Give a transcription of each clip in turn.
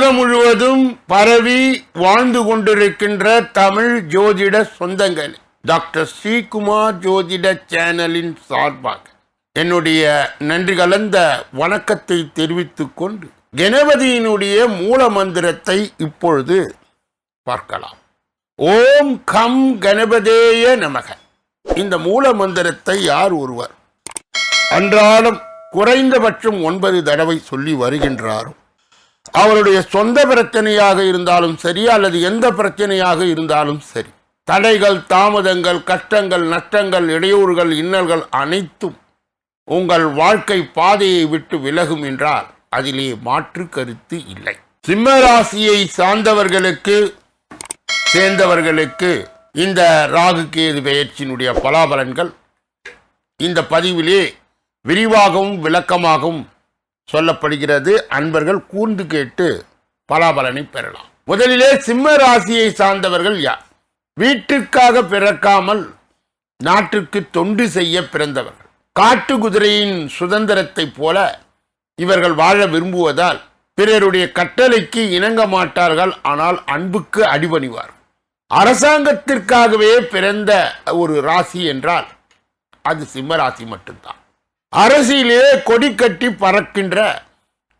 உலகம் முழுவதும் பரவி வாழ்ந்து கொண்டிருக்கின்ற தமிழ் ஜோதிட சொந்தங்கள். டாக்டர் ஸ்ரீகுமார் ஜோதிட சேனலின் சார்பாக என்னுடைய நன்றி கலந்த வணக்கத்தை தெரிவித்துக் கொண்டு கணபதியினுடைய மூல மந்திரத்தை இப்பொழுது பார்க்கலாம். ஓம் கம் கணபதேய நமக. இந்த மூல மந்திரத்தை யார் ஒருவர் அன்றாடம் குறைந்தபட்சம் ஒன்பது தடவை சொல்லி வருகின்றாரோ? அவருடைய சொந்த பிரச்சனையாக இருந்தாலும் சரி அல்லது எந்த பிரச்சனையாக இருந்தாலும் சரி. தடைகள் தாமதங்கள் கஷ்டங்கள் நஷ்டங்கள் இடையூறுகள் இன்னல்கள் அனைத்தும் உங்கள் வாழ்க்கை பாதையை விட்டு விலகும் என்றால் அதிலே மாற்று கருத்து இல்லை. சிம்மராசியை சார்ந்தவர்களுக்கு சேர்ந்தவர்களுக்கு இந்த ராகு கேது பெயர்ச்சியினுடைய பலாபலன்கள் இந்த பதிவிலே விரிவாகவும் விளக்கமாகவும் சொல்லப்படுகிறது அன்பர்கள் கூர்ந்து கேட்டு பலாபலனை பெறலாம். முதலிலே சிம்ம ராசியை சார்ந்தவர்கள் யார்? வீட்டுக்காக பிறக்காமல் நாட்டுக்கு தொண்டு செய்ய பிறந்தவர்கள். காட்டு குதிரையின் சுதந்திரத்தைப் போல இவர்கள் வாழ விரும்புவதால் பிறருடைய கட்டளைக்கு இணங்க மாட்டார்கள் ஆனால் அன்புக்கு அடிபணிவார் அரசாங்கத்திற்காகவே பிறந்த ஒரு ராசி என்றால் அது சிம்ம ராசி மட்டும்தான். அரசியலே கொடி கட்டி பறக்கின்ற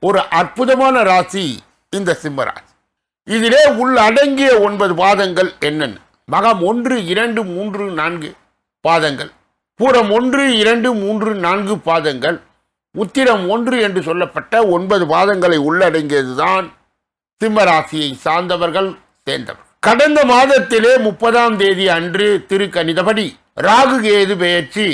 ஒரு அற்புதமான ராசி இந்த சிம்ம ராசி. இதிலே உள்ளடங்கிய ஒன்பது பாதங்கள் என்னென்ன? மகம் ஒன்று இரண்டு மூன்று நான்கு பாதங்கள். பூரம் ஒன்று இரண்டு மூன்று நான்கு பாதங்கள். உத்திரம் ஒன்று என்று சொல்லப்பட்ட ஒன்பது பாதங்களை உள்ளடங்கியதுதான் சிம்மராசியை சார்ந்தவர்கள் சேர்ந்தவர் கடந்த மாதத்திலே முப்பதாம் தேதி அன்று திருக்கணிதபடி ராகு கேது பெயர்ச்சி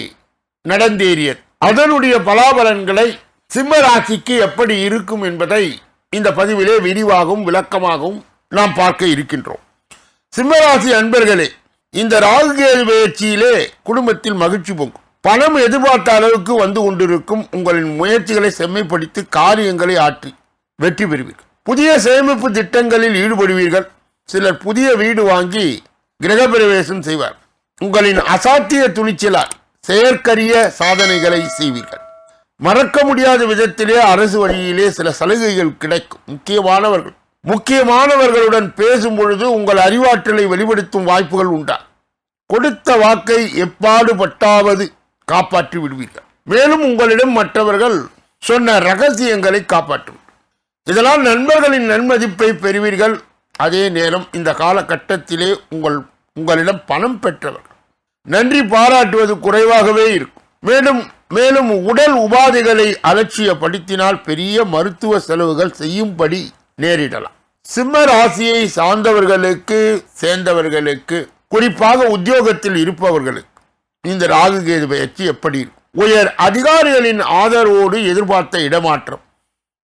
நடந்தேறியது. அதனுடைய பலாபலன்களை சிம்ம ராசிக்கு எப்படி இருக்கும் என்பதை இந்த பதிவிலே விரிவாகவும் விளக்கமாகவும் நாம் பார்க்க இருக்கின்றோம். சிம்மராசி அன்பர்களே இந்த ராகுகேது பயிற்சியிலே குடும்பத்தில் மகிழ்ச்சி பொங்கும். பணம் எதிர்பார்த்த அளவுக்கு வந்து கொண்டிருக்கும் உங்களின் முயற்சிகளை செம்மைப்படுத்தி காரியங்களை ஆற்றி வெற்றி பெறுவீர்கள். புதிய சேமிப்பு திட்டங்களில் ஈடுபடுவீர்கள். சிலர் புதிய வீடு வாங்கி கிரகப்பிரவேசம் செய்வார். உங்களின் அசாத்திய துணிச்சலால் செயற்கரிய சாதனைகளை செய்வீர்கள். மறக்க முடியாத விதத்திலே அரசு வழியிலே சில சலுகைகள் கிடைக்கும். முக்கியமானவர்கள் முக்கியமானவர்களுடன் பேசும் பொழுது உங்கள் அறிவாற்றலை வெளிப்படுத்தும் வாய்ப்புகள் உண்டா? கொடுத்த வாக்கை எப்பாடுபட்டாவது காப்பாற்றி விடுவீர்கள். மேலும் உங்களிடம் மற்றவர்கள் சொன்ன ரகசியங்களை காப்பாற்றும். இதனால் நண்பர்களின் நன்மதிப்பை பெறுவீர்கள். அதே நேரம் இந்த காலகட்டத்திலே உங்கள் உங்களிடம் பணம் பெற்றவர் நன்றி பாராட்டுவது குறைவாகவே இருக்கும். மேலும் மேலும் உடல் உபாதைகளை அலட்சியப்படுத்தினால் பெரிய மருத்துவ செலவுகள் செய்யும்படி நேரிடலாம். சிம்ம ராசியை சார்ந்தவர்களுக்கு சேர்ந்தவர்களுக்கு குறிப்பாக உத்தியோகத்தில் இருப்பவர்களுக்கு இந்த ராகு கேது பயிற்சி எப்படி இருக்கும்? உயர் அதிகாரிகளின் ஆதரவோடு எதிர்பார்த்த இடமாற்றம்.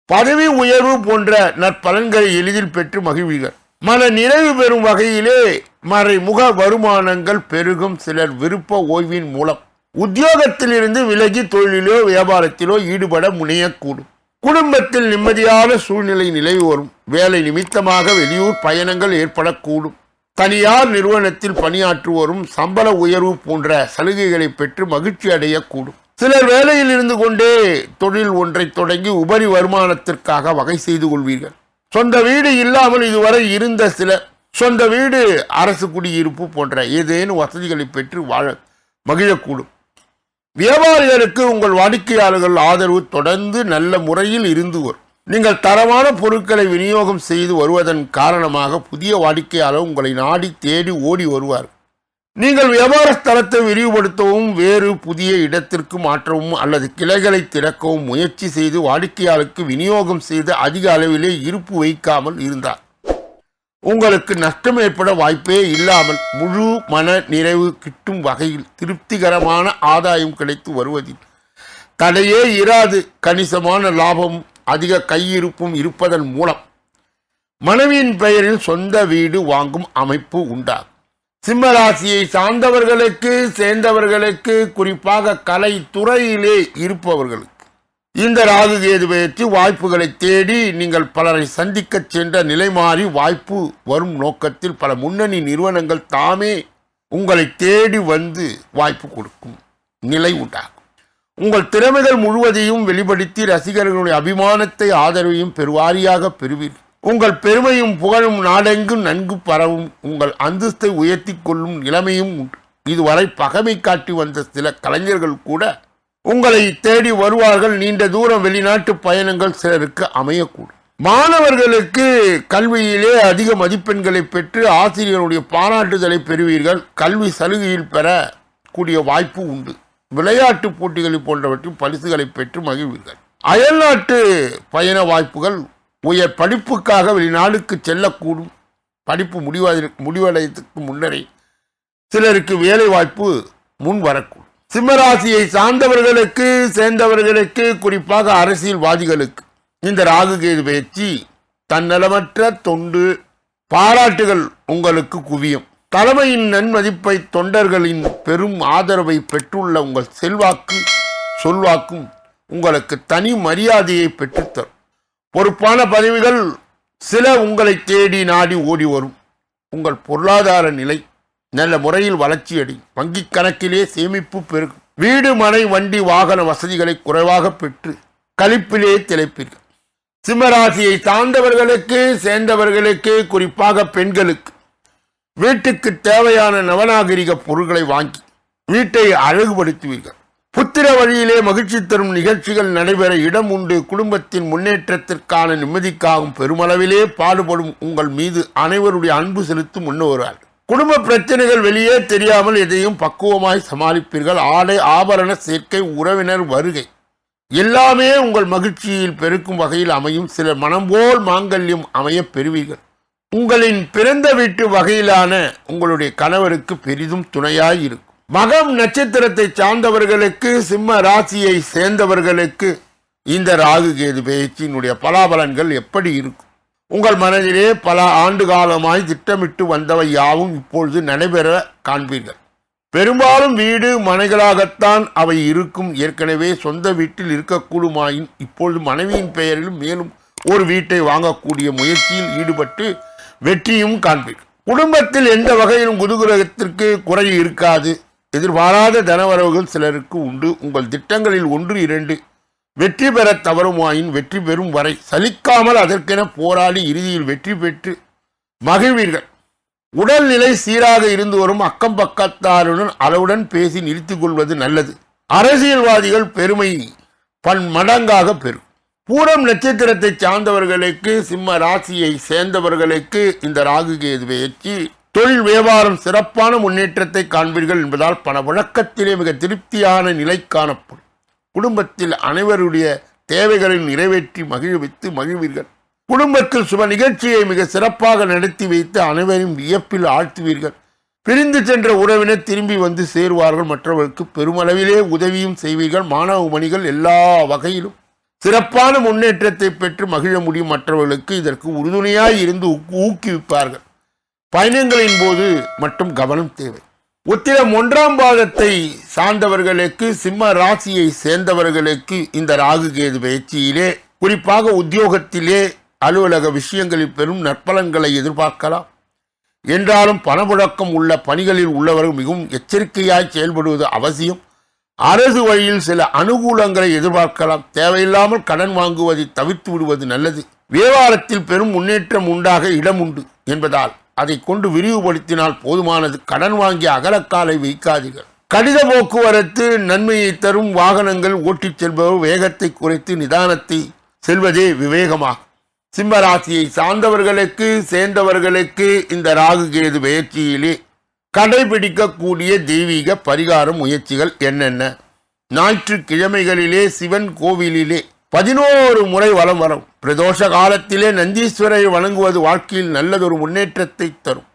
பதவி உயர்வு போன்ற நற்பலன்களை எளிதில் பெற்று மகிழ்வீர்கள். மன நிறைவு பெறும் வகையிலே மறைமுக வருமானங்கள் பெருகும் சிலர் விருப்ப ஓய்வின் மூலம். உத்தியோகத்திலிருந்து விலகி தொழிலிலோ வியாபாரத்திலோ ஈடுபட முனையக்கூடும். குடும்பத்தில் நிம்மதியான சூழ்நிலை நிலவி வரும் வேலை நிமித்தமாக வெளியூர் பயணங்கள் ஏற்படக்கூடும். தனியார் நிறுவனத்தில் பணியாற்றுவோரும் சம்பள உயர்வு போன்ற சலுகைகளை பெற்று மகிழ்ச்சி அடையக்கூடும். சிலர் வேலையில் இருந்து கொண்டே தொழில் ஒன்றை தொடங்கி உபரி வருமானத்திற்காக வகை செய்து கொள்வீர்கள். சொந்த வீடு இல்லாமல் இதுவரை இருந்த சிலர் சொந்த வீடு அரசு குடியிருப்பு போன்ற ஏதேனும் வசதிகளை பெற்று வாழ மகிழக்கூடும். வியாபாரிகளுக்கு உங்கள் வாடிக்கையாளர்கள் ஆதரவு தொடர்ந்து நல்ல முறையில் இருந்து வரும். நீங்கள் தரமான பொருட்களை விநியோகம் செய்து வருவதன் காரணமாக புதிய வாடிக்கையாளர் உங்களை நாடி தேடி ஓடி வருவார். நீங்கள் வியாபார ஸ்தலத்தை விரிவுபடுத்தவும் வேறு புதிய இடத்திற்கு மாற்றவும் அல்லது கிளைகளை திறக்கவும் முயற்சி செய்து வாடிக்கையாளருக்கு விநியோகம் செய்து அதிக அளவிலே இருப்பு வைக்காமல் இருந்தார். உங்களுக்கு நஷ்டம் ஏற்பட வாய்ப்பே இல்லாமல் முழு மன நிறைவு கிட்டும் வகையில் திருப்திகரமான ஆதாயம் கிடைத்து வருவதில் தடையே இராது. கணிசமான லாபம் அதிக கையிருப்பும் இருப்பதன் மூலம் மனைவியின் பெயரில் சொந்த வீடு வாங்கும் அமைப்பு உண்டாகும். சிம்மராசியை சார்ந்தவர்களுக்கு சேர்ந்தவர்களுக்கு குறிப்பாக கலை துறையிலே இருப்பவர்களுக்கு இந்த ராகு கேது பயிற்சி வாய்ப்புகளை தேடி நீங்கள் பலரை சந்திக்கச் சென்ற நிலை மாறி வாய்ப்பு வரும் நோக்கத்தில் பல முன்னணி நிறுவனங்கள் தாமே உங்களை தேடி வந்து வாய்ப்பு கொடுக்கும் நிலை உண்டாகும். உங்கள் திறமைகள் முழுவதையும் வெளிப்படுத்தி ரசிகர்களுடைய அபிமானத்தை ஆதரவையும் பெருவாரியாக பெறுவீர்கள் உங்கள் பெருமையும் புகழும் நாடெங்கும் நன்கு பரவும் உங்கள் அந்தஸ்தை உயர்த்தி கொள்ளும் நிலைமையும் உண்டு. இதுவரை பகைமை காட்டி வந்த சில கலைஞர்கள் கூட உங்களை தேடி வருவார்கள். நீண்ட தூரம் வெளிநாட்டு பயணங்கள் சிலருக்கு அமையக்கூடும். மாணவர்களுக்கு கல்வியிலே அதிக மதிப்பெண்களை பெற்று ஆசிரியருடைய பாராட்டுதலை பெறுவீர்கள். கல்வி சலுகையில் பெற கூடிய வாய்ப்பு உண்டு. விளையாட்டு போட்டிகள் போன்றவற்றில் பரிசுகளை பெற்று மகிழ்வீர்கள். அயல்நாட்டு பயண வாய்ப்புகள் உயர் படிப்புக்காக வெளிநாடுக்கு செல்லக்கூடும். படிப்பு முடிவதற்கு முடிவடைவதற்கு முன்னரே சிலருக்கு வேலை வாய்ப்பு முன் வரக்கூடும் சிம்மராசியை சார்ந்தவர்களுக்கு சேர்ந்தவர்களுக்கு குறிப்பாக அரசியல்வாதிகளுக்கு இந்த ராகு கேது பயிற்சி தன்னலமற்ற தொண்டு பாராட்டுகள் உங்களுக்கு குவியும். தலைமையின் நன்மதிப்பை தொண்டர்களின் பெரும் ஆதரவை பெற்றுள்ள உங்கள் செல்வாக்கு சொல்வாக்கும் உங்களுக்கு தனி மரியாதையை பெற்றுத்தரும். பொறுப்பான பதவிகள் சில உங்களை தேடி நாடி ஓடி வரும். உங்கள் பொருளாதார நிலை நல்ல முறையில் வளர்ச்சியடை வங்கிக் கணக்கிலே சேமிப்பு பெருகும் வீடு மனை வண்டி வாகன வசதிகளை குறைவாக பெற்று கழிப்பிலே திளைப்பீர்கள். சிம்மராசியை சார்ந்தவர்களுக்கு சேர்ந்தவர்களுக்கு குறிப்பாக பெண்களுக்கு வீட்டுக்கு தேவையான நவநாகரிக பொருட்களை வாங்கி வீட்டை அழகுபடுத்துவீர்கள். புத்திர வழியிலே மகிழ்ச்சி தரும் நிகழ்ச்சிகள் நடைபெற இடம் உண்டு. குடும்பத்தின் முன்னேற்றத்திற்கான நிம்மதிக்காகவும் பெருமளவிலே பாடுபடும் உங்கள் மீது அனைவருடைய அன்பு செலுத்தும் முன்னோரால். குடும்ப பிரச்சனைகள் வெளியே தெரியாமல் எதையும் பக்குவமாய் சமாளிப்பீர்கள். ஆடை ஆபரண சேர்க்கை உறவினர் வருகை. எல்லாமே உங்கள் மகிழ்ச்சியில் பெருக்கும் வகையில் அமையும். சில மனம்போல் மாங்கல்யம் அமையப் பெறுவீர்கள். உங்களின் பிறந்த வீட்டு வகையிலான உங்களுடைய கணவருக்கு பெரிதும் துணையாய் இருக்கும். மகம் நட்சத்திரத்தை சார்ந்தவர்களுக்கு சிம்ம ராசியை சேர்ந்தவர்களுக்கு இந்த ராகு கேது பேச்சினுடைய பலாபலன்கள் எப்படி இருக்கும்? உங்கள் மனதிலே பல ஆண்டு காலமாய் திட்டமிட்டு வந்தவை யாவும் இப்பொழுது நடைபெற காண்பீர்கள். பெரும்பாலும் வீடு மனைகளாகத்தான் அவை இருக்கும். ஏற்கனவே சொந்த வீட்டில் இருக்கக்கூடுமாயின் இப்பொழுது மனைவியின் பெயரிலும் மேலும் ஒரு வீட்டை வாங்கக்கூடிய முயற்சியில் ஈடுபட்டு வெற்றியும் காண்பீர்கள். குடும்பத்தில் எந்த வகையிலும் குதுகிரகத்திற்கு குறை இருக்காது. எதிர்பாராத தனவரவுகள் சிலருக்கு உண்டு. உங்கள் திட்டங்களில் ஒன்று இரண்டு வெற்றி பெற தவறுமாயின் வெற்றி பெறும் வரை சலிக்காமல் அதற்கென போராடி இறுதியில் வெற்றி பெற்று மகிழ்வீர்கள். உடல்நிலை சீராக இருந்து வரும் அக்கம் பக்கத்தாருடன் அளவுடன் பேசி நிறுத்திக் கொள்வது நல்லது. அரசியல்வாதிகள் பெருமை பன்மடங்காக பெறும். பூரம் நட்சத்திரத்தை சார்ந்தவர்களுக்கு சிம்ம ராசியை சேர்ந்தவர்களுக்கு இந்த ராகு கேது பயிற்சி தொழில் வியாபாரம் சிறப்பான முன்னேற்றத்தை காண்பீர்கள் என்பதால் பணப்புழக்கத்திலே மிக திருப்தியான நிலை காணப்படும். குடும்பத்தில் அனைவருடைய தேவைகளை நிறைவேற்றி மகிழ்வித்து மகிழ்வீர்கள். குடும்பத்தில் சுப நிகழ்ச்சியை மிக சிறப்பாக நடத்தி வைத்து அனைவரையும் வியப்பில் ஆழ்த்துவீர்கள். பிரிந்து சென்ற உறவினர் திரும்பி வந்து சேருவார்கள். மற்றவர்களுக்கு பெருமளவிலே உதவியும் செய்வீர்கள். மாணவ மணிகள் எல்லா வகையிலும். சிறப்பான முன்னேற்றத்தை பெற்று மகிழ முடியும் மற்றவர்களுக்கு இதற்கு உறுதுணையாய் இருந்து ஊக்குவிப்பார்கள். பயணங்களின் போது மட்டும் கவனம் தேவை. உத்திரம் ஒன்றாம் பாதத்தை சார்ந்தவர்களுக்கு சிம்ம ராசியை சேர்ந்தவர்களுக்கு இந்த ராகு கேது பயிற்சியிலே குறிப்பாக உத்தியோகத்திலே அலுவலக விஷயங்களில் பெரும் நற்பலன்களை எதிர்பார்க்கலாம். என்றாலும் பணமுழக்கம் உள்ள பணிகளில் உள்ளவர்கள் மிகவும் எச்சரிக்கையாய் செயல்படுவது அவசியம். அரசு வழியில் சில அனுகூலங்களை எதிர்பார்க்கலாம். தேவையில்லாமல் கடன் வாங்குவதை தவிர்த்து விடுவது நல்லது. வியாபாரத்தில் பெரும் முன்னேற்றம் உண்டாக இடம் உண்டு என்பதால். அதை கொண்டு விரிவுபடுத்தினால் போதுமானது. கடன் வாங்கி அகலக்காலை வைக்காதீர்கள். கடித போக்குவரத்து நன்மையை தரும் வாகனங்கள் ஓட்டிச் செல்பவர் வேகத்தை குறைத்து நிதானத்தை செல்வதே விவேகமாகும். சிம்மராசியை சார்ந்தவர்களுக்கு சேர்ந்தவர்களுக்கு இந்த ராகு கேது பயிற்சியிலே கடைபிடிக்கக்கூடிய தெய்வீக பரிகார முயற்சிகள் என்னென்ன? ஞாயிற்றுக்கிழமைகளிலே சிவன் கோவிலிலே பதினோரு முறை வலம் வரும். பிரதோஷ காலத்திலே நந்தீஸ்வரை வணங்குவது வாழ்க்கையில் நல்லதொரு முன்னேற்றத்தை தரும்.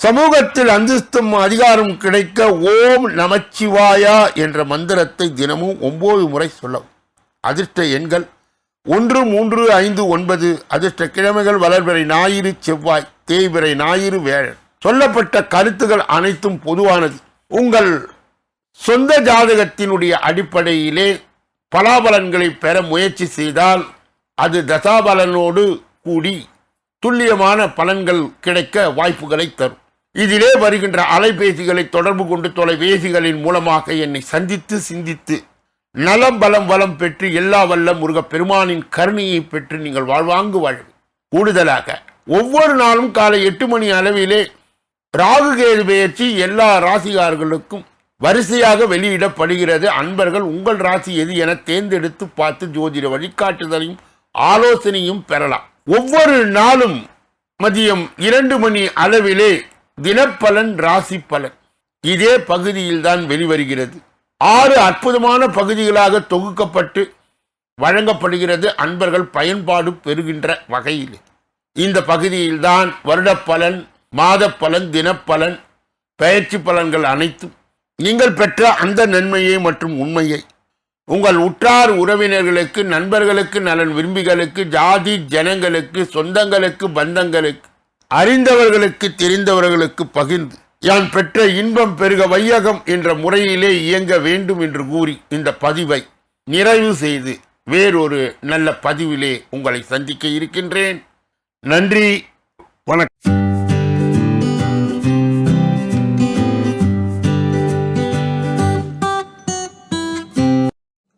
சமூகத்தில் அந்தஸ்தும் அதிகாரம் கிடைக்க ஓம் நமச்சிவாயா என்ற மந்திரத்தை தினமும் ஒன்பது முறை சொல்லவும். அதிர்ஷ்ட எண்கள் ஒன்று மூன்று ஐந்து ஒன்பது. அதிர்ஷ்ட கிழமைகள் வளர்பிறை ஞாயிறு செவ்வாய் தேய்பிறை ஞாயிறு வேழன் சொல்லப்பட்ட கருத்துகள் அனைத்தும் பொதுவானது. உங்கள் சொந்த ஜாதகத்தினுடைய அடிப்படையிலே பலாபலன்களை பெற முயற்சி செய்தால் அது தசாபலனோடு கூடி துல்லியமான பலன்கள் கிடைக்க வாய்ப்புகளை தரும். இதிலே வருகின்ற அலைபேசிகளை தொடர்பு கொண்டு தொலைபேசிகளின் மூலமாக என்னை சந்தித்து சிந்தித்து நலம் பலம் வளம் பெற்று எல்லா வல்ல முருகப் பெருமானின் கருணையை பெற்று நீங்கள் வாழ்வாங்கு வாழ்வு. கூடுதலாக ஒவ்வொரு நாளும் காலை எட்டு மணி அளவிலே ராகுகேது பெயர்ச்சி எல்லா ராசிகார்களுக்கும் வரிசையாக வெளியிடப்படுகிறது. அன்பர்கள் உங்கள் ராசி எது என தேர்ந்தெடுத்து பார்த்து ஜோதிட வழிகாட்டுதலையும் ஆலோசனையும் பெறலாம். ஒவ்வொரு நாளும் மதியம் இரண்டு மணி அளவிலே தினப்பலன் ராசி பலன். இதே பகுதியில் தான் வெளிவருகிறது. ஆறு அற்புதமான பகுதிகளாக தொகுக்கப்பட்டு வழங்கப்படுகிறது. அன்பர்கள் பயன்பாடு பெறுகின்ற வகையில். இந்த பகுதியில்தான் வருடப்பலன் மாதப்பலன் தினப்பலன் பயிற்சி பலன்கள் அனைத்தும் நீங்கள் பெற்ற அந்த நன்மையை மற்றும் உண்மையை உங்கள் உற்றார் உறவினர்களுக்கு நண்பர்களுக்கு நலன் விரும்பிகளுக்கு ஜாதி ஜனங்களுக்கு சொந்தங்களுக்கு பந்தங்களுக்கு அறிந்தவர்களுக்கு தெரிந்தவர்களுக்கு பகிர்ந்து யான் பெற்ற இன்பம் பெருக வையகம் என்ற முறையிலே இயங்க வேண்டும் என்று கூறி இந்த பதிவை நிறைவு செய்து வேறொரு நல்ல பதிவிலே உங்களை சந்திக்க இருக்கின்றேன். நன்றி.